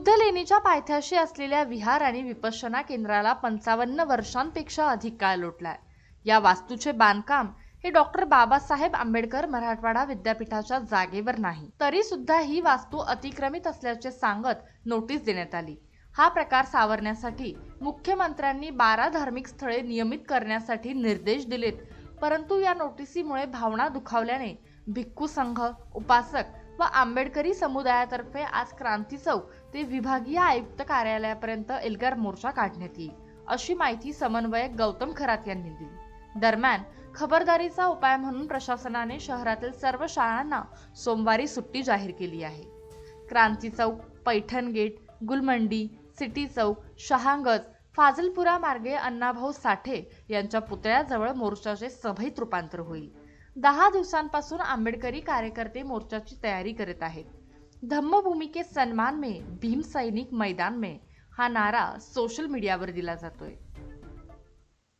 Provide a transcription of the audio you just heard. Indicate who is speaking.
Speaker 1: बुद्ध लेणीच्या पायथ्याशी असलेल्या विहार आणि विपश्यना केंद्राला पंचावन्न वर्षांपेक्षा अधिक काळ लोटलाय. या वास्तूचे बांधकाम हे डॉक्टर बाबासाहेब आंबेडकर मराठवाडा विद्यापीठाच्या जागेवर नाही. तरी सुद्धा ही वास्तू अतिक्रमित असल्याचे सांगत नोटीस देण्यात आली. हा प्रकार सावरण्यासाठी मुख्यमंत्र्यांनी बारा धार्मिक स्थळे नियमित करण्यासाठी निर्देश दिलेत परंतु या नोटिसीमुळे भावना दुखावल्याने भिक्खू संघ उपासक व आंबेडकरी समुदायातर्फे आज क्रांती चौक ते विभागीय आयुक्त कार्यालयापर्यंत एल्गार मोर्चा काढण्यात येईल अशी माहिती समन्वयक गौतम खरात यांनी दिली. दरम्यान खबरदारीचा उपाय म्हणून प्रशासनाने शहरातील सर्व शाळांना सोमवारी सुट्टी जाहीर केली आहे. क्रांती चौक पैठण गेट गुलमंडी सिटी चौक शहांगज फाजलपुरा मार्गे अण्णाभाऊ साठे यांच्या पुतळ्याजवळ मोर्चाचे सभेत रूपांतर होईल. दहा दिवसांपासून आंबेडकरी कार्यकर्ते मोर्चाची तयारी करत आहेत. धम्मभूमी के सन्मान में भीम सैनिक मैदान में हा नारा सोशल मीडियावर दिला जातोय.